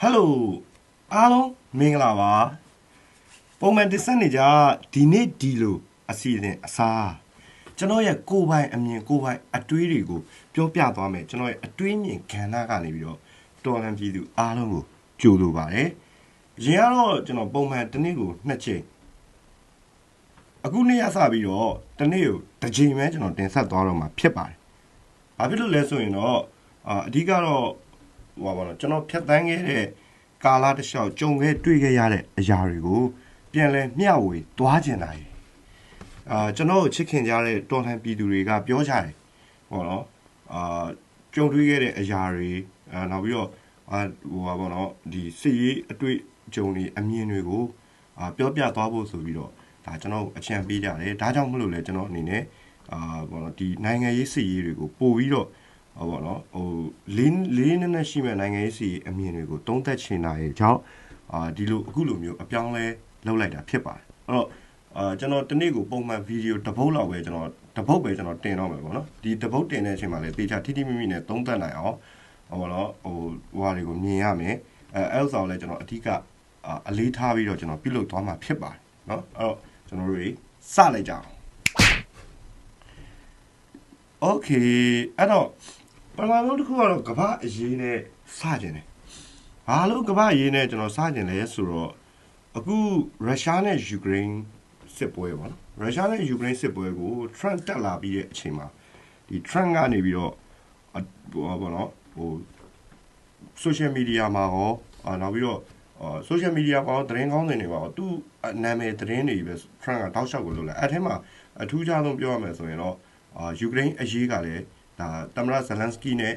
ဟယ်လိုအားလုံးမင်္ဂလာပါပုံမှန်တင်ဆက်နေကြဒီနေ့ဒီလိုအစီအစဉ်အစားကျွန်တော်ရဲ့ကိုယ်ပိုင်အမြင်ကိုယ်ပိုင်အတွေးတွေကိုပြောပြသွားမယ်ကျွန်တော်ရဲ့အတွေးမြင်ကဏ္ဍကနေပြီးတော့တော်လန်ပြည်သူအားလုံးကိုကြိုလိုပါတယ်အရင်ကတော့ကျွန်တော်ပုံမှန်တစ်နေ့ကိုနှစ်ချိန်အခုနေ့ရစပြီးတော့တစ်နေ့ကိုတစ်ချိန်ပဲကျွန်တော်တင်ဆက်သွားတော့မှာဖြစ်ပါတယ်ဘာဖြစ်လို့လဲဆိုရင်တော့အာအဓိကတော့ ဟိုပါတော့ကျွန်တော်ဖြတ်တန်းခဲ့တဲ့ကာလာတစ်လျှောက်ကြုံခဲ့တွေ့ခဲ့ရတဲ့အရာတွေကိုပြန်လဲမျှဝေသွားကျင်တာကြီးအာကျွန်တော်ချစ်ခင်ကြတဲ့တော်လှန်ပြည်သူတွေကပြောကြတယ်ဟောနော်အာကြုံတွေ့ခဲ့တဲ့အရာတွေအာနောက်ပြီးတော့အာဟိုပါပေါ့နော်ဒီစစ်ရေးအတွေ့အကြုံတွေအမြင်တွေကိုအာပြောပြသွားဖို့ဆိုပြီးတော့ဒါကျွန်တော်အချံပေးကြတယ်ဒါကြောင့်မလို့လဲကျွန်တော်အနေနဲ့အာပေါ့နော်ဒီနိုင်ငံရေးစစ်ရေးတွေကိုပို့ပြီးတော့ ဟောပေါ့နော်ဟိုလေးလေးနက်နက်ရှိမဲ့နိုင်ငံရေးစီအမြင်တွေကိုတုံးသက်ချင်တာရဲ့ကြောင့်အာဒီလိုအခုလိုမျိုးအပြောင်းလဲလုပ်လိုက်တာဖြစ်ပါတယ်အဲ့တော့အာကျွန်တော်တနေ့ကိုပုံမှန်ဗီဒီယိုတစ်ပုတ်လောက်ပဲကျွန်တော်တစ်ပုတ်ပဲကျွန်တော်တင်တော့မယ်ပေါ့နော်ဒီတစ်ပုတ်တင်တဲ့အချိန်မှာလည်းတေချာထိထိမိမိနဲ့တုံးသက်နိုင်အောင်ဟောပေါ့နော်ဟိုဟိုဟာတွေကိုမြင်ရမယ်အဲအဲ့ဥစ္စာကိုလည်းကျွန်တော်အဓိကအအလေးထားပြီးတော့ကျွန်တော်ပြုလုပ်သွားမှာဖြစ်ပါတယ်နော်အဲ့တော့ကျွန်တော်တို့တွေစလိုက်ကြအောင် Okay အဲ့တော့ ပထမဆုံးတစ်ခုကတော့ကမ္ဘာအရေးနဲ့စကြင်တယ်။ဘာလို့ကမ္ဘာအရေးနဲ့ကျွန်တော်စကြင်လဲဆိုတော့အခုရုရှားနဲ့ယူကရိန်းစစ်ပွဲပေါ့နော်။ရုရှားနဲ့ယူကရိန်းစစ်ပွဲကို Trump တက်လာပြီးတဲ့အချိန်မှာဒီ Trump ကနေပြီးတော့ဟိုပေါ့နော်ဟို social media မှာရောအာနောက်ပြီးတော့အာ social media မှာရောသတင်းကောင်းတွေနေပါတော့သူနာမည်သတင်းတွေပဲ Trump ကတောက်လျှောက်ကိုလုပ်လိုက်အဲ့ထဲမှာအထူးခြားဆုံးပြောရမယ်ဆိုရင်တော့အာယူကရိန်းအရေးကလည်း ဒါတမရဇလန်စကီနဲ့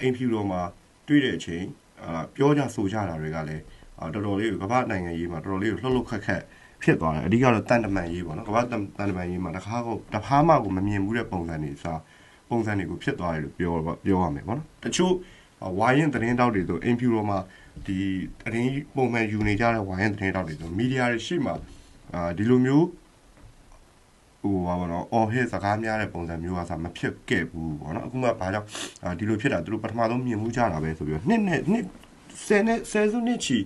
အိမ်ဖြူတော်မှာတွေ့တဲ့အချိန်အာပြောကြဆိုကြတာတွေကလည်းအာတော်တော်လေးကမ္ဘာနိုင်ငံရေးမှာတော်တော်လေးကိုလှုပ်လှုပ်ခက်ခက်ဖြစ်သွားတယ်အဓိကတော့တန်တမန်ရေးပေါ့နော်ကမ္ဘာတန်တမန်ရေးမှာတစ်ခါကိုတစ်ဖားမှကိုမမြင်ဘူးတဲ့ပုံစံတွေစာပုံစံတွေကိုဖြစ်သွားတယ်လို့ပြောပြောရမယ်ပေါ့နော်တချို့ဝိုင်းရင်သတင်းတောက်တွေဆိုအိမ်ဖြူတော်မှာဒီသတင်းပုံမှန်ယူနေကြတဲ့ဝိုင်းရင်သတင်းတောက်တွေဆိုမီဒီယာတွေရှိမှအာဒီလိုမျိုး ဟိုပါဘောနော်အော်ဟစ်စကားများတဲ့ပုံစံမျိုးကစားမဖြစ်ခဲ့ဘူးပေါ့နော်အခုမှဘာကြောင့်ဒီလိုဖြစ်တာသူတို့ပထမဆုံးမြင်မှုကြတာပဲဆိုပြီးတော့နှစ်နဲ့နှစ်ဆယ်နဲ့ဆယ်စုနှစ်ချီ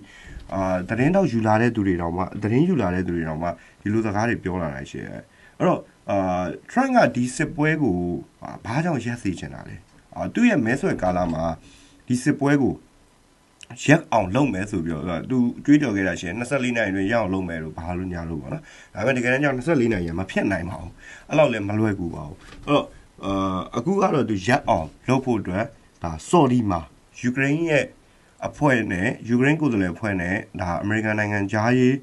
အာသတင်းတော့ယူလာတဲ့သူတွေတောင်မှသတင်းယူလာတဲ့သူတွေတောင်မှဒီလိုစကားတွေပြောလာတာရှိတယ်အဲ့တော့အာ Trump ကဒီစစ်ပွဲကိုဘာကြောင့်ရက်စေချင်တာလဲအာသူ့ရဲ့မဲဆွယ်ကာလမှာဒီစစ်ပွဲကို ရက်အောင်လုပ်မယ်ဆိုပြီးတော့သူကြွေးကြော်ခဲ့တာရှင်24နိုင်တွင်ရက်အောင်လုပ်မယ်လို့ဘာလို့ညာလို့ပေါ့နော်ဒါပေမဲ့တကယ်တမ်းကျ24နိုင်ရမဖြစ်နိုင်ပါဘူးအဲ့လောက်လည်းမလွယ်ကူပါဘူးအဲ့တော့အာအခုကတော့သူရက်အောင်လုပ်ဖို့အတွက်ဒါစော်ဒီမှာယူကရိန်းရဲ့အဖွဲ့နဲ့ယူကရိန်းကိုယ်စားလှယ်အဖွဲ့နဲ့ဒါအမေရိကန်နိုင်ငံဂျားရေး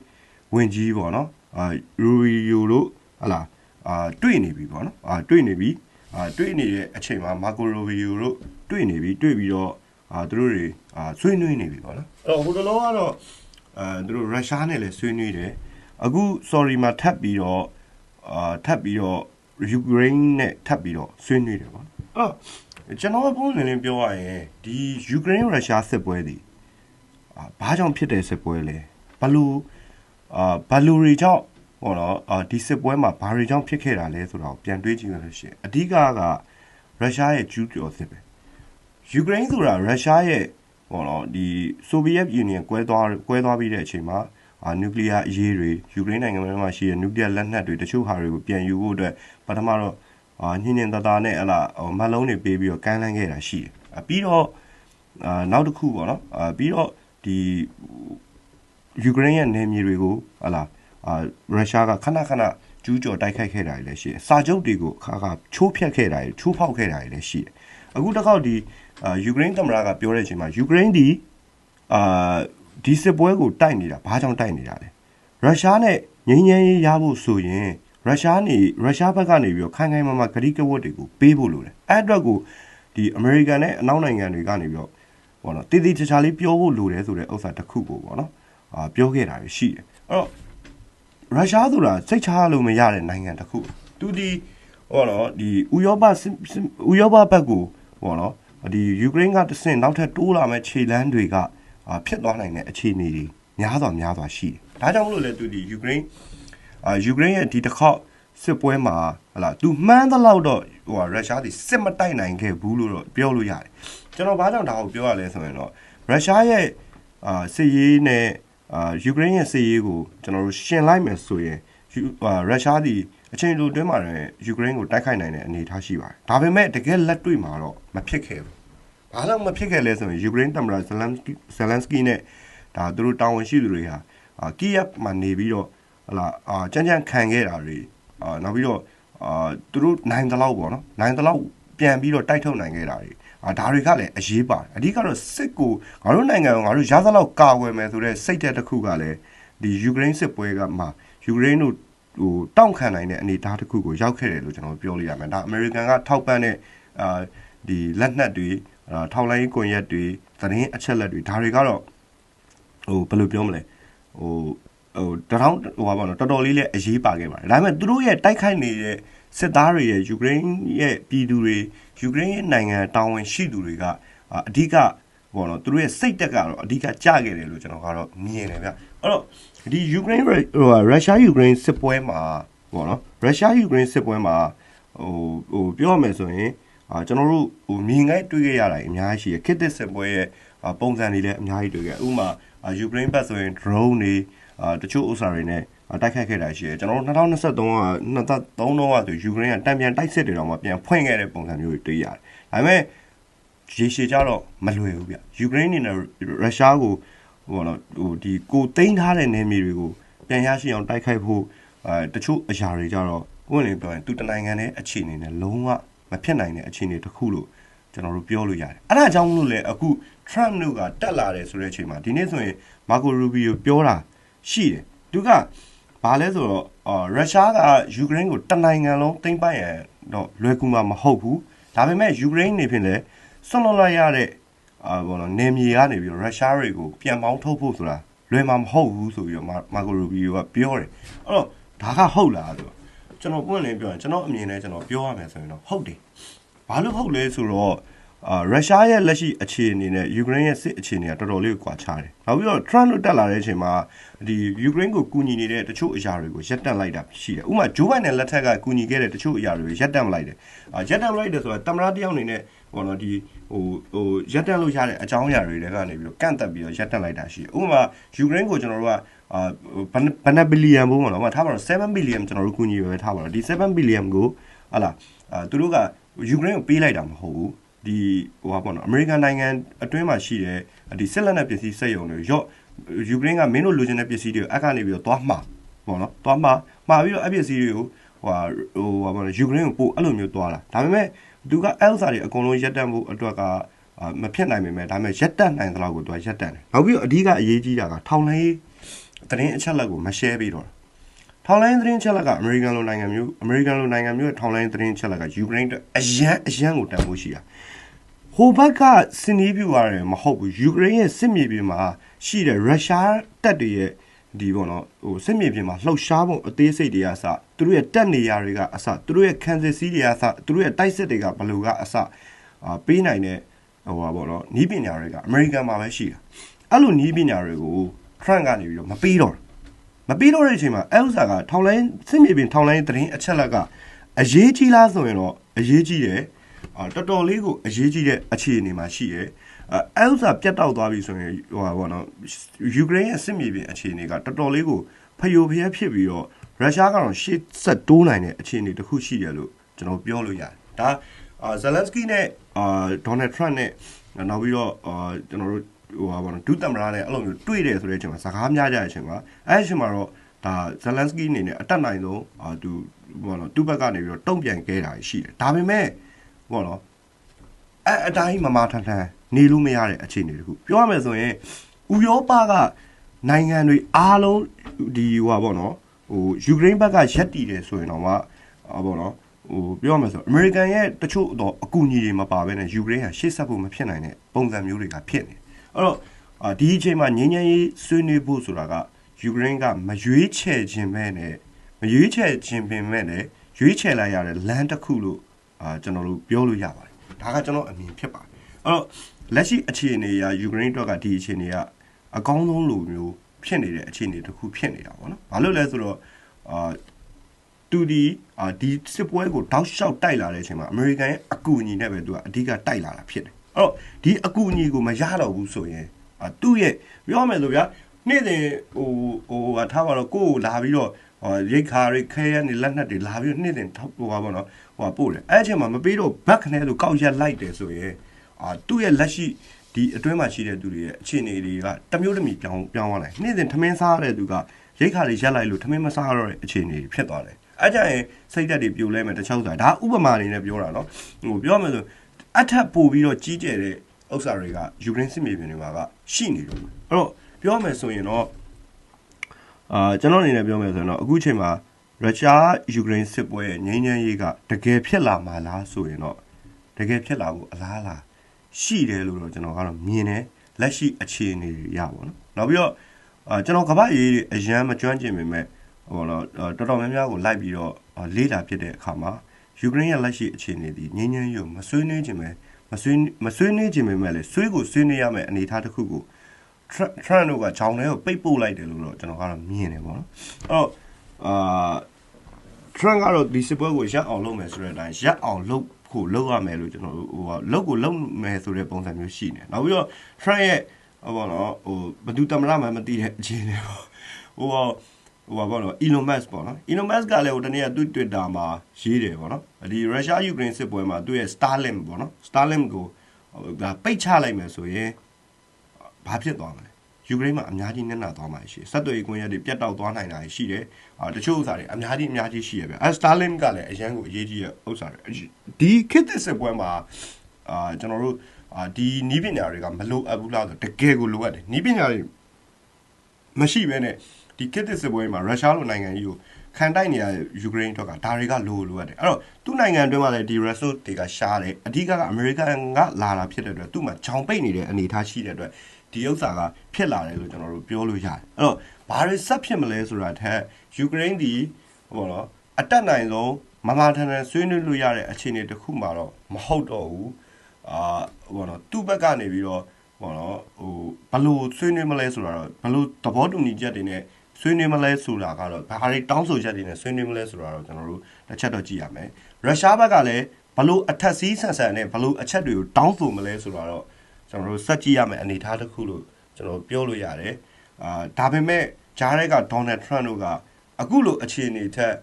ဝင်ကြီးပေါ့နော်အာရူရီယိုတို့ဟလာအာတွေ့နေပြီပေါ့နော်အာတွေ့နေပြီအာတွေ့နေတဲ့အချိန်မှာမာကိုရိုဗီယိုတို့တွေ့နေပြီတွေ့ပြီးတော့ အာသူတို့တွေအာဆွေးနွေးနေပြီပေါ့နော်အဲ့တော့ဟိုတလောကတော့အာသူတို့ရုရှားနဲ့လည်းဆွေးနွေးတယ်အခု sorry မှာထပ်ပြီးတော့အာထပ်ပြီးတော့ယူကရိန်းနဲ့ထပ်ပြီးတော့ဆွေးနွေးတယ်ပေါ့အဲ့တော့ကျွန်တော်ပုံစံလေးပြောရရင်ဒီယူကရိန်းရုရှားစစ်ပွဲဒီအာဘာကြောင့်ဖြစ်တဲ့စစ်ပွဲလဲဘလို့အာဘလူတွေကြောင့်ဟောတော့အာဒီစစ်ပွဲမှာဘာတွေကြောင့်ဖြစ်ခဲ့တာလဲဆိုတော့ပြန်တွေးကြည့်ရလို့ရှိရင်အဓိကကရုရှားရဲ့ကျူးကျော်စစ်ပဲ ယူကရိန်းဆိုတာရုရှားရဲ့ဟောတော့ဒီဆိုဗီယက်ယူနီယံကွဲသွားကွဲသွားပြီးတဲ့အချိန်မှာအာနျူကလ িয়ার အရေးတွေယူကရိန်းနိုင်ငံမှာရှိတဲ့နျူကလ িয়ার လက်နက်တွေတချို့ဟာတွေကိုပြန်ယူဖို့အတွက်ပထမတော့အာညင်ညင်တတာနဲ့ဟလာမလုံးတွေပေးပြီးတော့ကမ်းလှမ်းခဲ့တာရှိတယ်။ပြီးတော့အာနောက်တစ်ခုပေါ့နော်အာပြီးတော့ဒီယူကရိန်းရဲ့နယ်မြေတွေကိုဟလာအာရုရှားကခဏခဏကျူးကျော်တိုက်ခိုက်ခဲ့တာလည်းရှိတယ်။စာချုပ်တွေကိုခါခါချိုးဖျက်ခဲ့တာတွေချိုးဖောက်ခဲ့တာတွေလည်းရှိတယ်။အခုတစ်ခေါက်ဒီ အာယူကရိန်းသမ္မတကပြောတဲ့အချိန်မှာယူကရိန်းဒီအာဒီစစ်ပွဲကိုတိုက်နေတာဘာကြောင့်တိုက်နေတာလဲရုရှားနဲ့ငြိမ်းချမ်းရေးရဖို့ဆိုရင်ရုရှားနေရုရှားဘက်ကနေပြီးတော့ခိုင်ခိုင်မာမာဂရိကဝတ်တွေကိုပေးဖို့လိုတယ်အဲ့အတွက်ကိုဒီအမေရိကန်နဲ့အနောက်နိုင်ငံတွေကနေပြီးတော့ဘောနော်တည်တည်ချာချာလေးပြောဖို့လိုတယ်ဆိုတဲ့ဥစ္စာတစ်ခုကိုပေါ့နော်အာပြောခဲ့တာရှိတယ်အဲ့တော့ရုရှားဆိုတာစိတ်ချလို့မရတဲ့နိုင်ငံတစ်ခုသူဒီဟောနော်ဒီဥရောပဥရောပဘက်ကိုဟောနော် ဒီယူကရိန်းကတဆင့်နောက်ထပ်တိုးလာမဲ့ခြေလမ်းတွေကဖြစ်သွားနိုင်တဲ့အခြေအနေတွေများစွာများစွာရှိတယ်။ဒါကြောင့်မလို့လဲသူဒီယူကရိန်းအာယူကရိန်းရဲ့ဒီတစ်ခေါက်စစ်ပွဲမှာဟလာသူမှန်းသလောက်တော့ဟိုရုရှားတွေစစ်မတိုက်နိုင်ခဲ့ဘူးလို့တော့ပြောလို့ရတယ်။ကျွန်တော်ဘာကြောင့်ဒါကိုပြောရလဲဆိုရင်တော့ရုရှားရဲ့အာစစ်ရေးနဲ့အာယူကရိန်းရဲ့စစ်ရေးကိုကျွန်တော်တို့ရှင်းလိုက်မယ်ဆိုရင်ရုရှားဒီ အချိန်လိုတွင်းမှာလည်းယူကရိန်းကိုတိုက်ခိုက်နိုင်တဲ့အနေအထားရှိပါတယ်။ဒါပေမဲ့တကယ်လက်တွေ့မှာတော့မဖြစ်ခဲ့ဘူး။ဘာလို့မဖြစ်ခဲ့လဲဆိုရင်ယူကရိန်းသမ္မတဇလန်ဇလန်စကီနဲ့ဒါသူတို့တာဝန်ရှိသူတွေဟာကီယက်မှာနေပြီးတော့ဟလာအာကြမ်းကြမ်းခံခဲ့တာတွေအာနောက်ပြီးတော့အာသူတို့နိုင်တဲ့လောက်ပေါ့နော်နိုင်တဲ့လောက်ပြန်ပြီးတော့တိုက်ထုတ်နိုင်ခဲ့တာတွေအာဒါတွေကလည်းအရေးပါတယ်အဓိကတော့စစ်ကိုငါတို့နိုင်ငံကိုငါတို့ရသလောက်ကာကွယ်မယ်ဆိုတဲ့စိတ်သက်တစ်ခုကလည်းဒီယူကရိန်းစစ်ပွဲကမှယူကရိန်းတို့ ဟိုတောင့်ခံနိုင်တဲ့အနေအထားတစ်ခုကိုရောက်ခဲ့တယ်လို့ကျွန်တော်ပြောလို့ရမယ်ဒါအမေရိကန်ကထောက်ပံ့တဲ့အာဒီလက်နက်တွေထောက်လိုင်းကွန်ရက်တွေသတင်းအချက်လက်တွေဒါတွေကတော့ဟိုဘယ်လိုပြောမလဲဟိုဟိုတထောင်ဟိုပါဘောနော်တော်တော်လေးလည်းအရေးပါခဲ့ပါတယ်ဒါပေမဲ့သူတို့ရဲ့တိုက်ခိုက်နေတဲ့စစ်သားတွေရဲ့ယူကရိန်းရဲ့ပြည်သူတွေယူကရိန်းရဲ့နိုင်ငံတာဝန်ရှိသူတွေကအဓိကဘောနော်သူတို့ရဲ့စိတ်တက်ကတော့အဓိကကြခဲ့တယ်လို့ကျွန်တော်ကတော့မြင်တယ်ဗျ အဲ့တော့ဒီယူကရိန်းဟိုရုရှားယူကရိန်းစစ်ပွဲမှာဘောနော်ရုရှားယူကရိန်းစစ်ပွဲမှာဟိုဟိုပြောရမယ်ဆိုရင်အာကျွန်တော်တို့ဟိုမြင်ငိုက်တွေ့ခဲ့ရတာအများကြီးရှိရခစ်တစ်စစ်ပွဲရဲ့ပုံစံတွေလည်းအများကြီးတွေ့ခဲ့ဥပမာယူကရိန်းဘက်ဆိုရင် drone တွေအာတချို့ဥစ္စာတွေနဲ့တိုက်ခိုက်ခဲ့တာရှိတယ်ကျွန်တော်တို့2023က2023တုန်းကဆိုယူကရိန်းကတံပြန်တိုက်စစ်တွေတော့မှပြန်ဖွင့်ခဲ့တဲ့ပုံစံမျိုးတွေတွေ့ရတယ်ဒါပေမဲ့ရေရှည်ကြတော့မလွယ်ဘူးဗျယူကရိန်းနေနဲ့ရုရှားကို ဟိုတော့ဟိုဒီကိုသိမ်းထားတဲ့နေမြေတွေကိုပြန်ရရှိအောင်တိုက်ခိုက်ဖို့အဲတချို့အရာတွေကြတော့ကိုယ်လည်းပြောရင်သူတနိုင်ငံနဲ့အခြေအနေနဲ့လုံးဝမဖြစ်နိုင်တဲ့အခြေအနေတစ်ခုလို့ကျွန်တော်တို့ပြောလို့ရတယ်အဲ့ဒါကြောင့်မလို့လေအခု Trump တို့ကတက်လာတယ်ဆိုတဲ့အချိန်မှာဒီနေ့ဆိုရင် Marco Rubio ပြောတာရှိတယ်သူကဘာလဲဆိုတော့ရုရှားကယူကရိန်းကိုတနိုင်ငံလုံးသိမ်းပိုက်ရန်တော့လွယ်ကူမှာမဟုတ်ဘူးဒါပေမဲ့ယူကရိန်းနေဖြင့်လည်းဆွန့်လွတ်လိုက်ရတဲ့ အာဘောနော်နေမြေကနေပြီးရုရှားတွေကိုပြန်ပေါင်းထုတ်ဖို့ဆိုတာလွယ်မှာမဟုတ်ဘူးဆိုပြီးတော့မာကိုရူဘီယိုကပြောတယ်အဲ့တော့ဒါကဟုတ်လားဆိုကျွန်တော်ပွင့်လင်းပြောရင်ကျွန်တော်အမြင်နဲ့ကျွန်တော်ပြောရမယ်ဆိုရင်တော့ဟုတ်တယ်ဘာလို့ဟုတ်လဲဆိုတော့ အာရုရှားရဲ့လက်ရှိအခြေအနေနဲ့ယူကရိန်းရဲ့စစ်အခြေအနေကတော်တော်လေးကိုကွာခြားတယ်။နောက်ပြီးတော့ Trump တို့တက်လာတဲ့အချိန်မှာဒီယူကရိန်းကိုကူညီနေတဲ့တချို့အရာတွေကိုရပ်တန့်လိုက်တာရှိတယ်။ဥပမာဂျိုးဘိုင်နဲ့လက်ထက်ကကူညီခဲ့တဲ့တချို့အရာတွေကိုရပ်တန့်မလိုက်တယ်။အာရပ်တန့်မလိုက်တယ်ဆိုတာတမရတယောက်အနေနဲ့ဟိုတော့ဒီဟိုဟိုရပ်တန့်လို့ရတဲ့အကြောင်းအရာတွေတွေကနေပြီးတော့ကန့်သက်ပြီးတော့ရပ်တန့်လိုက်တာရှိတယ်။ဥပမာယူကရိန်းကိုကျွန်တော်တို့ကအာဘယ်နှဘီလီယံဘုံပေါ့နော်။ထားပါတော့7ဘီလီယံကျွန်တော်တို့ကူညီပဲထားပါတော့ဒီ7ဘီလီယံကိုဟာလာအာသူတို့ကယူကရိန်းကိုပေးလိုက်တာမဟုတ်ဘူး။ ဒီဟိုဟာပေါ့နော်အမေရိကန်နိုင်ငံအတွင်းမှာရှိတဲ့ဒီစစ်လက်နက်ပစ္စည်းစက်ရုံတွေရော့ယူကရိန်းကမင်းတို့လိုချင်တဲ့ပစ္စည်းတွေကိုအကနေပြီးတော့သွားမှာပေါ့နော်သွားမှာမှာပြီးတော့အပစ္စည်းတွေကိုဟိုဟာဟိုဟာပေါ့နော်ယူကရိန်းကိုပို့အဲ့လိုမျိုးသွားတာဒါပေမဲ့သူက Elsa တွေအကုန်လုံးရက်တန့်ဖို့အတွက်ကမဖြစ်နိုင်ပေမဲ့ဒါပေမဲ့ရက်တန့်နိုင်တဲ့လောက်ကိုသူကရက်တန့်တယ်နောက်ပြီးတော့အဓိကအရေးကြီးတာကထောင်လိုင်းသတင်းအချက်လက်ကိုမ share ပေးတော့ ထောင်လိုင်းသတင်းချက်လက်က အမေရိကန်လိုနိုင်ငံမျိုးအမေရိကန်လိုနိုင်ငံမျိုးရဲ့ထောင်လိုင်းသတင်းချက်လက်ကယူကရိန်းအတွက်အရန်အရန်ကိုတန်ဖိုးရှိတာဟိုဘက်ကစင်နီးပြူရတယ်မဟုတ်ဘူးယူကရိန်းရဲ့စစ်မြေပြင်မှာရှိတဲ့ရုရှားတပ်တွေရဲ့ဒီပေါ့နော်ဟိုစစ်မြေပြင်မှာလှုပ်ရှားပုံအသေးစိတ်တွေကအစသူတို့ရဲ့တက်နေရာတွေကအစသူတို့ရဲ့ခံစစ်စည်းတွေကအစသူတို့ရဲ့တိုက်စစ်တွေကဘယ်လိုကအစအာပေးနိုင်တဲ့ဟိုပါပေါ့နော်နီးပညာတွေကအမေရိကန်မှာပဲရှိတာအဲ့လိုနီးပညာတွေကို Trump ကနေပြီးတော့မပေးတော့ မပေးတော့တဲ့အချိန်မှာ Elsa ကထောင်လိုင်းစစ်မြေပြင်ထောင်လိုင်းသတင်းအချက်လက်ကအရေးကြီးလားဆိုရင်တော့အရေးကြီးတယ်အာတော်တော်လေးကိုအရေးကြီးတဲ့အခြေအနေမှာရှိရဲအဲဥစားပြတ်တောက်သွားပြီဆိုရင်ဟိုပါဘောနော်ယူကရိန်းရဲ့စစ်မြေပြင်အခြေအနေကတော်တော်လေးကိုဖျို့ဖျက်ဖြစ်ပြီးတော့ရုရှားကတော့ရှေ့ဆက်တိုးနိုင်တဲ့အခြေအနေတစ်ခုရှိတယ်လို့ကျွန်တော်ပြောလို့ရတယ်ဒါဇလန်စကီနဲ့အာဒေါ်နယ်ထရန့်နဲ့နောက်ပြီးတော့အာကျွန်တော်တို့ ဟိုပါဘောနော်ဒုသမ္မတနဲ့အဲ့လိုမျိုးတွေ့တယ်ဆိုတဲ့အချိန်မှာစကားများကြတဲ့အချိန်မှာအဲ့အချိန်မှာတော့ဒါဇလန်စကီအနေနဲ့အတက်နိုင်ဆုံးအာသူဘောနော်သူ့ဘက်ကနေပြီးတော့တုံ့ပြန်ခဲ့တာရှိတယ်ဒါပေမဲ့ဘောနော်အဲအတိုင်းမမထန်ထန်နေလို့မရတဲ့အခြေအနေတခုပြောရမယ်ဆိုရင်ဥရောပကနိုင်ငံတွေအားလုံးဒီဟိုပါဘောနော်ဟိုယူကရိန်းဘက်ကရက်တည်တယ်ဆိုရင်တော့မှဟောဘောနော်ဟိုပြောရမယ်ဆိုအမေရိကန်ရဲ့တချို့တော့အကူအညီတွေမပါဘဲနဲ့ယူကရိန်းဟာရှေ့ဆက်ဖို့မဖြစ်နိုင်တဲ့ပုံစံမျိုးတွေကဖြစ်နေ အဲ့တော့ဒီအချိန်မှာငင်းငင်းရေးဆွေးနွေးဖို့ဆိုတာကယူကရိန်းကမရွေးချယ်ခြင်းပဲနဲ့မရွေးချယ်ခြင်းပင်မဲ့နဲ့ရွေးချယ်လိုက်ရတဲ့လမ်းတစ်ခုလို့အာကျွန်တော်တို့ပြောလို့ရပါတယ်ဒါကကျွန်တော်အမြင်ဖြစ်ပါတယ်အဲ့တော့လက်ရှိအခြေအနေအရယူကရိန်းအတွက်ကဒီအခြေအနေကအကောင်းဆုံးလိုမျိုးဖြစ်နေတဲ့အခြေအနေတစ်ခုဖြစ်နေတာပေါ့နော်ဘာလို့လဲဆိုတော့အာတူဒီအာဒီစစ်ပွဲကိုတောက်လျှောက်တိုက်လာတဲ့အချိန်မှာအမေရိကန်ရဲ့အကူအညီနဲ့ပဲသူကအဓိကတိုက်လာတာဖြစ်တယ် အဲ့တော့ဒီအကူအညီကိုမရတော့ဘူးဆိုရင်အာသူ့ရဲ့ပြောမယ်ဆိုဗျာနေ့စဉ်ဟိုဟိုဟာထားပါတော့ကိုယ်ကိုလာပြီးတော့ဟိုရိတ်ခါရိတ်ခဲရနေလက်နက်တွေလာပြီးတော့နေ့စဉ်ထောက်ဟိုပါပေါ့နော်ဟိုပို့တယ်အဲ့အချိန်မှာမပေးတော့ဘက်ခနဲ့ဆိုကောက်ရက်လိုက်တယ်ဆိုရင်အာသူ့ရဲ့လက်ရှိဒီအတွင်းမှာရှိတဲ့သူတွေရဲ့အခြေအနေတွေကတမျိုးတမီပြောင်းပြောင်းသွားတယ်နေ့စဉ်ထမင်းစားရတဲ့သူကရိတ်ခါတွေရက်လိုက်လို့ထမင်းမစားရတော့တဲ့အခြေအနေဖြစ်သွားတယ်အဲ့ကြရင်စိတ်ဓာတ်တွေပြိုလဲမယ်တခြားဥစ္စာဒါဥပမာအနေနဲ့ပြောတာနော်ဟိုပြောမယ်ဆို အထက်ပို့ပြီးတော့ကြီးကျယ်တဲ့ဥစ္စာတွေကယူကရိန်းစစ်မြေပြင်တွေမှာကရှိနေတော့အဲ့တော့ပြောမယ်ဆိုရင်တော့အာကျွန်တော်အနေနဲ့ပြောမယ်ဆိုရင်တော့အခုချိန်မှာရုရှားယူကရိန်းစစ်ပွဲရဲ့ငြိမ်းချမ်းရေးကတကယ်ဖြစ်လာမှာလားဆိုရင်တော့တကယ်ဖြစ်လာဖို့အလားအလာရှိတယ်လို့တော့ကျွန်တော်ကတော့မြင်တယ်လက်ရှိအခြေအနေတွေရပါတော့နောက်ပြီးတော့အာကျွန်တော်ကမ္ဘာရေးအရန်မကျွမ်းကျင်ပေမဲ့ဟိုတော့တော်တော်များများကိုလိုက်ပြီးတော့လေးလာဖြစ်တဲ့အခါမှာ ယူကရိန်းရဲ့လက်ရှိအခြေအနေဒီငြိမ်းချမ်းရေးကိုမဆွေးနွေးခြင်းပဲမဆွေးမဆွေးနွေးခြင်းပဲမဲ့လေဆွေးကိုဆွေးနွေးရမယ့်အနေအထားတစ်ခုကို trend တို့ကဂျောင်းတွေကိုပိတ်ပို့လိုက်တယ်လို့တော့ကျွန်တော်ကတော့မြင်တယ်ပေါ့နော်အဲ့တော့အာ trend ကတော့ဒီစစ်ပွဲကိုရပ်အောင်လုပ်မယ်ဆိုတဲ့အတိုင်းရပ်အောင်လုပ်ဖို့လုပ်ရမယ်လို့ကျွန်တော်ဟိုလုပ်ကိုလုပ်မယ်ဆိုတဲ့ပုံစံမျိုးရှိနေနောက်ပြီးတော့ trend ရဲ့ဟောပေါ့နော်ဟိုဘယ်သူတမရမှမသိတဲ့အခြေအနေပေါ့ဟို ဟိုဘာပေါ့နော် Elon Musk ပေါ့နော် Elon Musk ကလည်းဟိုတနေ့ကသူ့ Twitter မှာရေးတယ်ပေါ့နော်ဒီ Russia Ukraine စစ်ပွဲမှာသူ့ရဲ့ Starlink ပေါ့နော် Starlink ကိုဒါပိတ်ချလိုက်မယ်ဆိုရင်ဘာဖြစ်သွားမလဲယူကရိန်းမှာအများကြီးနက်နာသွားမှာရှိဆက်သွယ်ရေးကွန်ရက်တွေပြတ်တောက်သွားနိုင်တာရှိတယ်အာတချို့ဥစ္စာတွေအများကြီးအများကြီးရှိရဗျအဲ Starlink ကလည်းအရန်ကိုအရေးကြီးတဲ့ဥစ္စာတွေဒီခေတ်သစ်စစ်ပွဲမှာအာကျွန်တော်တို့အာဒီနီးပညာတွေကမလိုအပ်ဘူးလားဆိုတကယ်ကိုလိုအပ်တယ်နီးပညာတွေမရှိဘဲနဲ့ ဒီခေတ်သစ်စစ်ပွဲမှာရုရှားလိုနိုင်ငံကြီးကိုခံတိုက်နေရတဲ့ယူကရိန်းတော့ကဒါတွေကလိုလိုအပ်တယ်အဲ့တော့သူ့နိုင်ငံအတွင်းမှာလည်းဒီ resource တွေကရှားတယ်အဓိကကအမေရိကန်ကလာတာဖြစ်တဲ့အတွက်သူ့မှာဂျောင်ပိတ်နေတဲ့အနေအထားရှိတဲ့အတွက်ဒီဥစ္စာကဖြစ်လာတယ်လို့ကျွန်တော်တို့ပြောလို့ရတယ်အဲ့တော့ဘာတွေဆက်ဖြစ်မလဲဆိုတာထက်ယူကရိန်းဒီဟိုတော့အတက်နိုင်ဆုံးမမထန်ထန်ဆွေးနွေးလို့ရတဲ့အခြေအနေတစ်ခုမှတော့မဟုတ်တော့ဘူးအာဟိုတော့သူ့ဘက်ကနေပြီးတော့ဟိုတော့ဟိုဘလို့ဆွေးနွေးမလဲဆိုတာတော့ဘလို့သဘောတူညီချက်တွေနဲ့ ဆွေးနွေးမလဲဆိုတာကတော့ဘာတွေတောင်းဆိုချက်တွေနဲ့ဆွေးနွေးမလဲဆိုတာတော့ကျွန်တော်တို့တစ်ချက်တော့ကြည့်ရမယ်ရုရှားဘက်ကလည်းဘလို့အထက်စီးဆန်ဆန်နဲ့ဘလို့အချက်တွေကိုတောင်းဆိုမလဲဆိုတာတော့ကျွန်တော်တို့စက်ကြည့်ရမယ်အနေအထားတစ်ခုလို့ကျွန်တော်ပြောလို့ရတယ်အာဒါပေမဲ့ဂျားရဲကဒေါ်နယ်ထရန့်တို့ကအခုလိုအခြေအနေထက်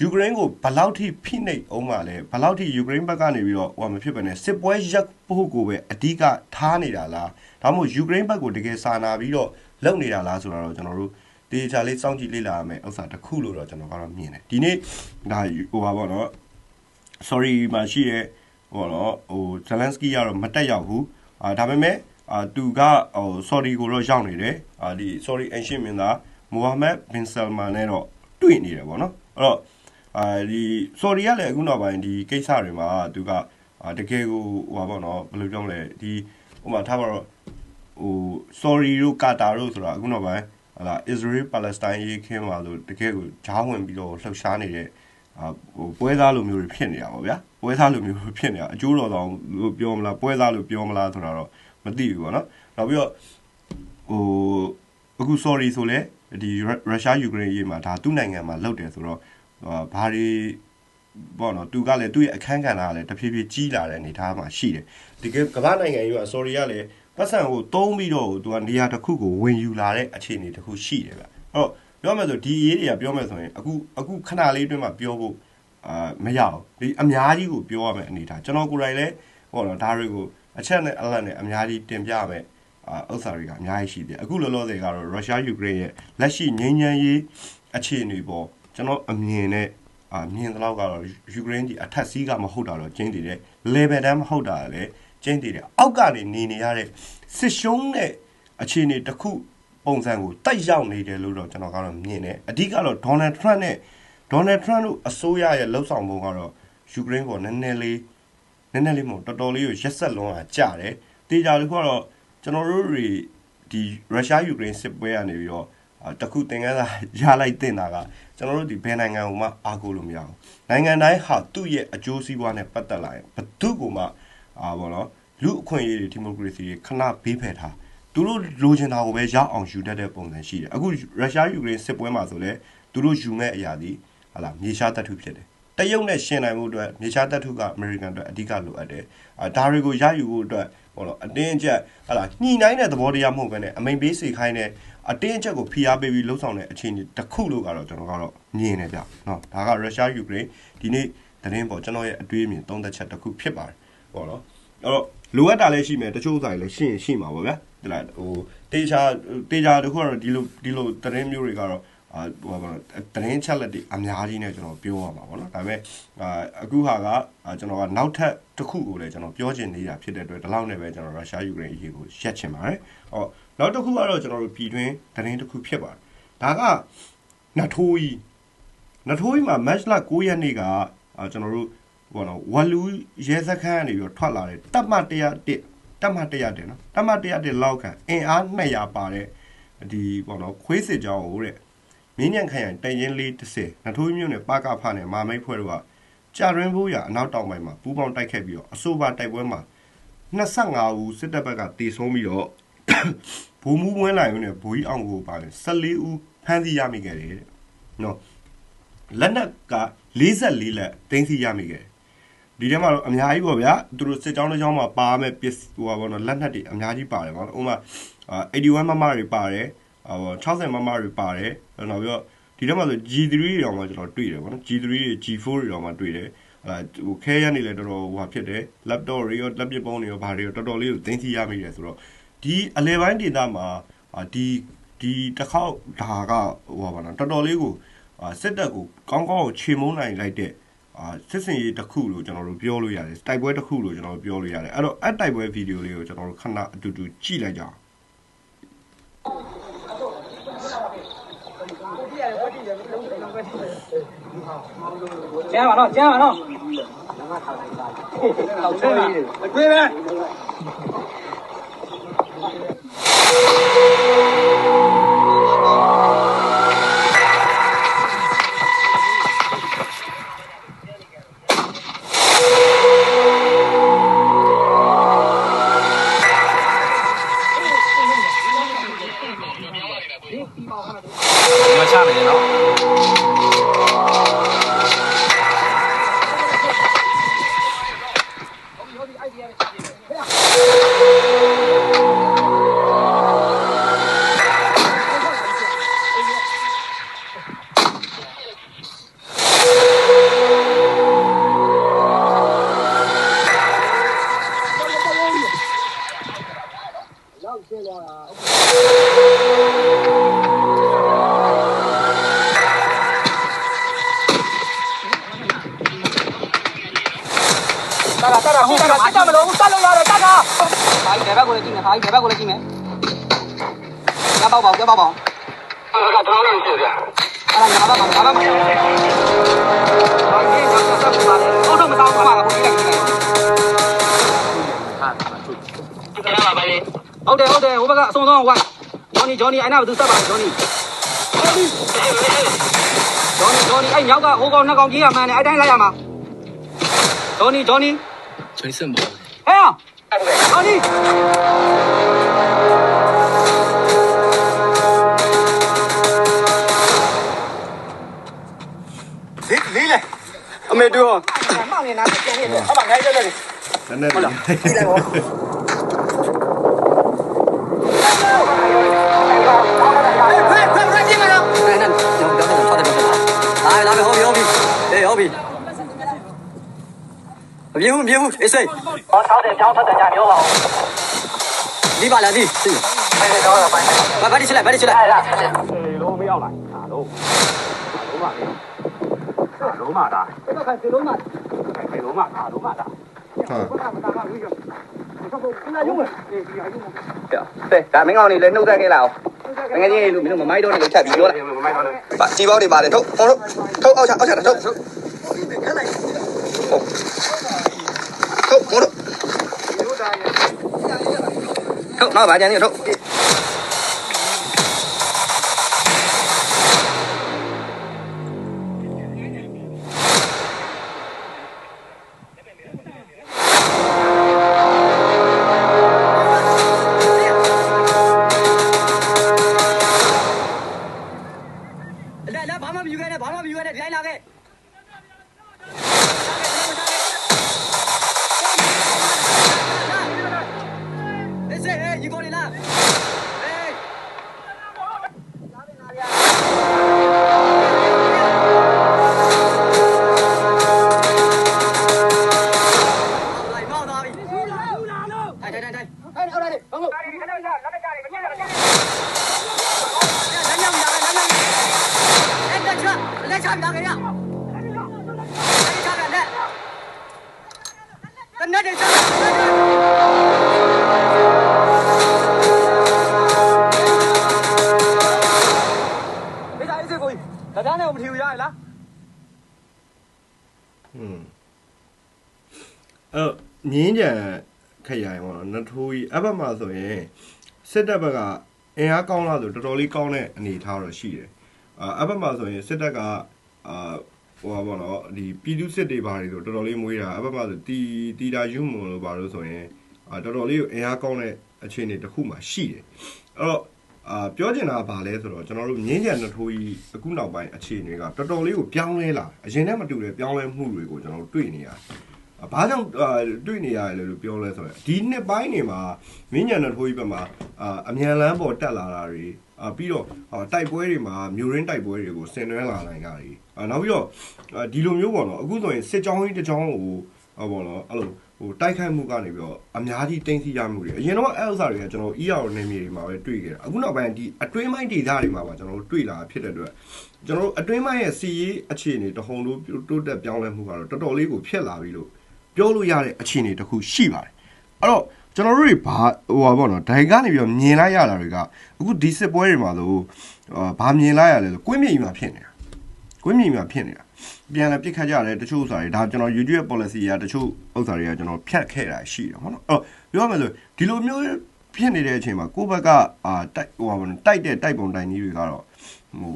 ယူကရိန်းကိုဘယ်လောက်ထိဖိနှိပ်အောင်ပါလဲဘယ်လောက်ထိယူကရိန်းဘက်ကနေပြီးတော့ဟိုမဖြစ်ပါနဲ့စစ်ပွဲရက်ဖို့ကိုပဲအဓိကထားနေတာလားဒါမှမဟုတ်ယူကရိန်းဘက်ကိုတကယ်စာနာပြီးတော့လုပ်နေတာလားဆိုတာတော့ကျွန်တော်တို့ တေချာလေးစောင့်ကြည့်လေ့လာရမယ်ဥစ္စာတစ်ခုလို့တော့ကျွန်တော်ကတော့မြင်တယ်ဒီနေ့ဒါဟိုပါပေါ့နော် sorry မှာရှိရဲဟိုတော့ဟို Zelensky ကတော့မတက်ရောက်ဘူးအာဒါပေမဲ့အာသူကဟို sorry ကိုတော့ရောက်နေတယ်အာဒီ sorry ancient မင်းသား Mohammed bin Salman နဲ့တော့တွေ့နေတယ်ပေါ့နော်အဲ့တော့အာဒီ sorry ကလည်းအခုနောက်ပိုင်းဒီကိစ္စတွေမှာသူကအာတကယ်ကိုဟိုပါပေါ့နော်ဘယ်လိုပြောမလဲဒီဟိုမှာထားပါတော့ဟို sorry တို့ကာတာတို့ဆိုတာအခုနောက်ပိုင်း ဟာလာ Israel Palestine ရေးခင်းပါလို့တကယ်ကိုဂျားဝင်ပြီးတော့လှုပ်ရှားနေတဲ့အာဟိုပွဲသားလိုမျိုးတွေဖြစ်နေတာပေါ့ဗျာပွဲသားလိုမျိုးဖြစ်နေတာအကျိုးတော်တောင်လို့ပြောမလားပွဲသားလို့ပြောမလားဆိုတာတော့မသိဘူးပေါ့နော်နောက်ပြီးတော့ဟိုအခု sorry ဆိုလဲဒီရုရှားယူကရိန်းရေးမှာဒါသူ့နိုင်ငံမှာလောက်တယ်ဆိုတော့ဘာတွေပေါ့နော်သူကလည်းသူ့ရဲ့အခန်းကဏ္ဍကလည်းတဖြည်းဖြည်းကြီးလာတဲ့အနေအထားမှာရှိတယ်ဒီကကမ္ဘာနိုင်ငံကြီးက sorry ကလည်း ပတ်စံကိုတုံးပြီးတော့သူကနေရာတစ်ခုကိုဝင်ယူလာတဲ့အခြေအနေတစ်ခုရှိတယ်ဗျအဲ့တော့ပြောမယ်ဆိုဒီရေးတွေကပြောမယ်ဆိုရင်အခုအခုခဏလေးအတွင်းမှာပြောဖို့အာမရအောင်ဒီအများကြီးကိုပြောရမယ်အနေထားကျွန်တော်ကိုယ်တိုင်လည်းဟောတော့ဒါတွေကိုအချက်နဲ့အလတ်နဲ့အများကြီးတင်ပြမယ်အာဥစ္စာတွေကအများကြီးရှိတယ်အခုလောလောဆယ်ကတော့ရုရှားယူကရိန်းရဲ့လက်ရှိငြိမ်းချမ်းရေးအခြေအနေပေါ်ကျွန်တော်အမြင်နဲ့အာမြင်သလောက်ကတော့ယူကရိန်းဒီအထက်စီးကမဟုတ်တာတော့ကျင်းတည်တယ် level တန်းမဟုတ်တာလည်း ကျင်းတည်တယ်အောက်ကနေနေနေရတဲ့စစ်ရှုံးတဲ့အခြေအနေတစ်ခုပုံစံကိုတိုက်ရောက်နေတယ်လို့တော့ကျွန်တော်ကတော့မြင်တယ်အဓိကတော့ဒေါ်နယ်ထရန့်နဲ့ဒေါ်နယ်ထရန့်တို့အစိုးရရဲ့လှုပ်ဆောင်မှုကတော့ယူကရိန်းပေါ်နည်းနည်းလေးနည်းနည်းလေးမဟုတ်တော်တော်လေးကိုရက်ဆက်လွန်တာကြတယ်တေချာလို့ကတော့ကျွန်တော်တို့တွေဒီရုရှားယူကရိန်းစစ်ပွဲကနေပြီးတော့တခုသင်ခန်းစာရလိုက်တင်တာကကျွန်တော်တို့ဒီဘယ်နိုင်ငံကိုမှအားကိုးလို့မရဘူးနိုင်ငံတိုင်းဟာသူ့ရဲ့အကျိုးစီးပွားနဲ့ပတ်သက်လာရင်ဘသူ့ကိုမှ အာဘောနော်လူအခွင့်အရေးတွေဒီမိုကရေစီတွေခဏဘေးဖယ်ထားသူတို့လိုချင်တာကိုပဲရအောင်ယူတတ်တဲ့ပုံစံရှိတယ်အခုရုရှားယူကရိန်းစစ်ပွဲမှာဆိုလဲသူတို့ယူမဲ့အရာဒီဟာလာမြေရှားတပ်ထုဖြစ်တယ်တရုတ်နဲ့ရှင်နိုင်မှုအတွက်မြေရှားတပ်ထုကအမေရိကန်အတွက်အဓိကလိုအပ်တယ်အာဒါတွေကိုရယူဖို့အတွက် ဟောတော့အတင်းအကျပ်ဟလာညှိနှိုင်းတဲ့သဘောတရားမဟုတ်ဘဲနဲ့အမိန်ပေးစေခိုင်းတဲ့အတင်းအကျပ်ကိုဖိအားပေးပြီးလှုပ်ဆောင်တဲ့အခြေအနေတစ်ခုလို့ကတော့ကျွန်တော်ကတော့မြင်နေဗျเนาะဒါကရုရှားယူကရိန်းဒီနေ့သတင်းပေါ်ကျွန်တော်ရဲ့အတွေးအမြင်သုံးသက်ချက်တစ်ခုဖြစ်ပါတယ် ဟောတော့အဲ့တော့လိုအပ်တာလည်းရှိမယ်တချို့ဥစ္စာတွေလည်းရှိရင်ရှိမှာပါဗျာဒီလားဟိုတေချာတေချာတခုကတော့ဒီလိုဒီလိုသတင်းမျိုးတွေကတော့အာဟိုပါသတင်းချက်လက်တွေအများကြီးနဲ့ကျွန်တော်ပြောရမှာပေါ့နော်ဒါပေမဲ့အာအခုဟာကအာကျွန်တော်ကနောက်ထပ်တစ်ခုကိုလည်းကျွန်တော်ပြောချင်နေတာဖြစ်တဲ့အတွက်ဒီလောက်နဲ့ပဲကျွန်တော်ရုရှားယူကရိန်းအရေးကိုရက်ချင်ပါတယ်ဟောနောက်တစ်ခုကတော့ကျွန်တော်တို့ပြည်တွင်းသတင်းတစ်ခုဖြစ်ပါတယ်ဒါကနတ်ထိုးကြီးနတ်ထိုးကြီးမှာ match လ9ရက်နေ့ကအာကျွန်တော်တို့ ဟိုနော်ဝလူရဲစခန်းကနေပြီးတော့ထွက်လာတဲ့တပ်မ101တပ်မ100တင်နော်တပ်မ101လောက်ခံအင်အား200ပါတဲ့ဒီပေါ့နော်ခွေးစစ်ကြောင်းဟိုတဲ့မင်းညံခရိုင်တိုင်ရင်လေး30နထိုးမြို့နယ်ပါကဖနဲ့မာမိတ်ဖွဲ့တို့ကကြာရင်းဘိုးရအနောက်တောင်ပိုင်းမှာပူးပေါင်းတိုက်ခတ်ပြီးတော့အဆိုပါတိုက်ပွဲမှာ25ဦးစစ်တပ်ဘက်ကတေဆုံးပြီးတော့ဘူမူးဝင်းလိုက်ရုံနဲ့ဘူကြီးအောင်ကိုပါတယ်14ဦးဖမ်းဆီးရမိခဲ့တယ်တဲ့နော်လက်နက်က44လက်တင်းစီရမိခဲ့တယ် ဒီထဲမှာတော့အများကြီးပေါ့ဗျာသူတို့စစ်ကြောင်းတစ်ကြောင်းမှာပါမယ်ပစ္စဟိုပါဘောနော်လက်နက်တွေအများကြီးပါတယ်ပေါ့နော်ဥပမာ81မမတွေပါတယ်ဟို60မမတွေပါတယ်နောက်ပြီးတော့ဒီထဲမှာဆို G3 တွေတော့မှကျွန်တော်တွေ့တယ်ပေါ့နော် G3 တွေ G4 တွေတော့မှတွေ့တယ်အဲဟိုခဲရနေလဲတော်တော်ဟိုဟာဖြစ်တယ် laptop တွေရော laptop ပုံးတွေရောဘာတွေရောတော်တော်လေးကိုသိသိရမိတယ်ဆိုတော့ဒီအလဲပိုင်း data မှာဒီဒီတစ်ခေါက်ဒါကဟိုပါနော်တော်တော်လေးကိုစစ်တပ်ကိုကောင်းကောင်းကိုခြေမုံနိုင်လိုက်တဲ့ အာစစ်စင်ရေးတစ်ခုလို့ကျွန်တော်တို့ပြောလို့ရတယ်တိုက်ပွဲတစ်ခုလို့ကျွန်တော်တို့ပြောလို့ရတယ်အဲ့တော့အဲ့တိုက်ပွဲဗီဒီယိုလေးကိုကျွန်တော်တို့ခဏအတူတူကြည့်လိုက်ကြအောင်ကျမ်းပါတော့ကျမ်းပါတော့တောက်ချဲပါအတွေ့ပဲ အဲ့ဒါတော့လည်းရှိတယ်အဲ့ဒါညာဘက်ပါညာဘက်ပါဟုတ်တော့မတောင်းပါဘူးကြည့်လိုက်ကြည့်လိုက်ဟာပါလေဟုတ်တယ်ဟုတ်တယ်ဟိုဘက်ကအဆုံးဆုံးဝိုင်းဂျော်နီဂျော်နီအဲ့နာဘယ်သူဆက်ပါဂျော်နီဂျော်နီဂျော်နီအဲ့ညောက်ကဟိုကောင်နှစ်ကောင်ကြီးရမှန်းတယ်အဲ့တိုင်းလိုက်ရမှာဂျော်နီဂျော်နီကျွန်တော်စံပါဟဲ့ဂျော်နီ မေတို့မောင်နေနာပြန်နေတယ်အမငိုင်းကြတယ်နည်းနည်းဟုတ်လားဖက်ဖက်ဖက်ကြည့်မလားအဲ့ဒါကျွန်တော်ပြောတယ်ချောတယ်ပြောတယ်လာလာပဲဟောပြီဟောပြီအေးဟောပြီမပြေဘူးမပြေဘူးအေးစိတ်ဟောထောက်တယ်ကြောင်းဖတ်တယ်ကြပြောပါဦးဒီပါလားဒီသိအဲ့ဒါတော့ပိုင်းဘာဘာဒီချက်လိုက်ဘာဒီချက်လိုက်အဲ့ဒါလုံးမရောက်လာဟာလုံးလုံးမလေးလုံး မတာအဲ့ဒါကဒီလုံးမှာလုံးမတာလုံးမတာဟုတ်ဘာမှမတာဘူးကြောနာယုံမယ်အေးဒီအယုံမယ်တဲ့ဒါမင်းကောင်လေးလည်းနှုတ်ဆက်ခဲ့လာအောင်ငငယ်ချင်းလူမင်းတို့မမိုက်တော့နေလို့ 两米。来这 ခရိုင်ပေါ့နော်နထိုးကြီးအဘက်မှာဆိုရင်စစ်တပ်ဘက်ကအင်အားကောင်းလာဆိုတော်တော်လေးကောင်းတဲ့အနေအထားတော့ရှိတယ်အဘက်မှာဆိုရင်စစ်တပ်ကအာဟိုပါပေါ့နော်ဒီပြည်သူစစ်တွေဘာတွေဆိုတော်တော်လေးမွေးတာအဘက်မှာဆိုတီတီတာယူမွန်လို့ဘာလို့ဆိုရင်အာတော်တော်လေးကိုအင်အားကောင်းတဲ့အခြေအနေတစ်ခုမှရှိတယ်အဲ့တော့အာပြောချင်တာကဘာလဲဆိုတော့ကျွန်တော်တို့ငင်းကြံနှထိုးကြီးအခုနောက်ပိုင်းအခြေအနေကတော်တော်လေးကိုပြောင်းလဲလာအရင်နဲ့မတူတဲ့ပြောင်းလဲမှုတွေကိုကျွန်တော်တို့တွေ့နေရတယ် ဘာကြောင့်အာတွေ့နေရတယ်လို့ပြောလဲဆိုတော့ဒီနှစ်ပိုင်းတွေမှာမြင်းညံတဲ့ထိုးကြီးဘက်မှာအာအမြန်လန်းပေါ်တက်လာတာတွေအာပြီးတော့အာတိုက်ပွဲတွေမှာမြို့ရင်းတိုက်ပွဲတွေကိုဆင်နွှဲလာနိုင်ကြတယ်။အာနောက်ပြီးတော့အာဒီလိုမျိုးပေါ့နော်အခုဆိုရင်စစ်ကြောင်းကြီးတစ်ကြောင်းကိုဟောပေါ့နော်အဲ့လိုဟိုတိုက်ခိုက်မှုကနေပြီးတော့အများကြီးတင်းစီရမှုတွေအရင်တော့အဲ့ဥစ္စာတွေကကျွန်တော် ER နေမြေတွေမှာပဲတွေ့ခဲ့တာအခုနောက်ပိုင်းဒီအတွင်းပိုင်းဒေသတွေမှာပါကျွန်တော်တို့တွေ့လာဖြစ်တဲ့အတွက်ကျွန်တော်တို့အတွင်းပိုင်းရဲ့စီရေးအခြေအနေတဟုန်လို့တိုးတက်ပြောင်းလဲမှုကတော့တော်တော်လေးကိုဖြစ်လာပြီလို့ ပြောလို့ရတဲ့အခြေအနေတစ်ခုရှိပါတယ်အဲ့တော့ကျွန်တော်တို့တွေဘာဟိုပါပေါ့နော်ဒိုင်ကနေပြီးတော့မြင်လိုက်ရတာတွေကအခုဒီစစ်ပွဲတွေမှာဆိုအာဘာမြင်လိုက်ရလဲဆိုကွင်းမြေကြီးမှာဖြစ်နေတာကွင်းမြေမှာဖြစ်နေတာပြန်လည်းပြစ်ခတ်ကြတယ်တချို့ဥစ္စာတွေဒါကျွန်တော် YouTube ရဲ့ policy ကတချို့ဥစ္စာတွေကကျွန်တော်ဖြတ်ခဲ့တာရှိတယ်ဟုတ်နော်အဲ့တော့ပြောရမယ်ဆိုဒီလိုမျိုးဖြစ်နေတဲ့အချိန်မှာကိုယ့်ဘက်ကအာတိုက်ဟိုပါတိုက်တဲ့တိုက်ပုံတိုက်နည်းတွေကတော့ဟို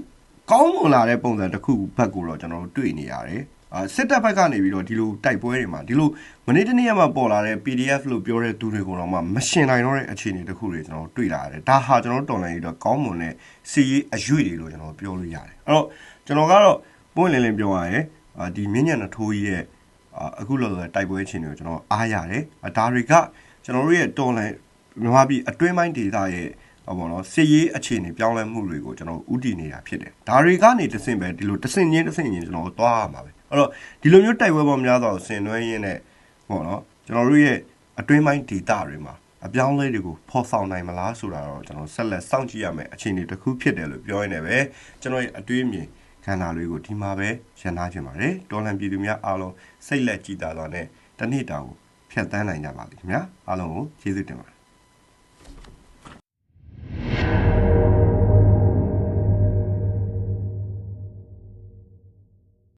ကောင်းမွန်လာတဲ့ပုံစံတစ်ခုဘက်ကိုတော့ကျွန်တော်တို့တွေ့နေရတယ် အာစစ်တပ်ဘက်ကနေပြီးတော့ဒီလိုတိုက်ပွဲတွေမှာဒီလိုမနေ့တနေ့မှပေါ်လာတဲ့ PDF လို့ပြောတဲ့သူတွေကိုတော့မှမရှင်နိုင်တော့တဲ့အခြေအနေတစ်ခုတွေကျွန်တော်တို့တွေ့လာရတယ်ဒါဟာကျွန်တော်တို့တော်လိုင်းရတော့ကောင်းမွန်တဲ့စီရေးအရွေတွေလို့ကျွန်တော်ပြောလို့ရတယ်အဲ့တော့ကျွန်တော်ကတော့ပွင့်လင်းလင်းပြောရရင်အာဒီမြင့်ညံ့တဲ့ထိုးကြီးရဲ့အာအခုလောလောဆယ်တိုက်ပွဲချင်းတွေကိုကျွန်တော်အားရတယ်အဒါတွေကကျွန်တော်တို့ရဲ့တော်လိုင်းမြန်မာပြည်အတွင်းပိုင်းဒေသရဲ့ဟောပေါ့နော်စစ်ရေးအခြေအနေပြောင်းလဲမှုတွေကိုကျွန်တော်ဥတည်နေတာဖြစ်တယ်ဒါတွေကနေတဆင့်ပဲဒီလိုတဆင့်ချင်းတဆင့်ချင်းကျွန်တော်သွားရမှာပဲ အဲ့တော့ဒီလိုမျိုးတိုက်ပွဲပေါ်များစွာကိုဆင်နွှဲရင်းနဲ့ပေါ့နော်ကျွန်တော်တို့ရဲ့အတွင်းပိုင်းဒေသတွေမှာအပြောင်းလဲတွေကိုဖော်ဆောင်နိုင်မလားဆိုတာတော့ကျွန်တော်ဆက်လက်စောင့်ကြည့်ရမယ်အခြေအနေတစ်ခုဖြစ်တယ်လို့ပြောရင်းနဲ့ပဲကျွန်တော်ရဲ့အတွေးအမြင်ခန္ဓာလေးကိုဒီမှာပဲရန်သားခြင်းပါတယ်တော်လန်ပြည်သူများအားလုံးစိတ်လက်ကြည်သာစွာနဲ့တနေ့တာကိုဖျက်ဆီးနိုင်ကြပါလိမ့်ခင်ဗျာအားလုံးကိုကျေးဇူးတင်ပါတယ်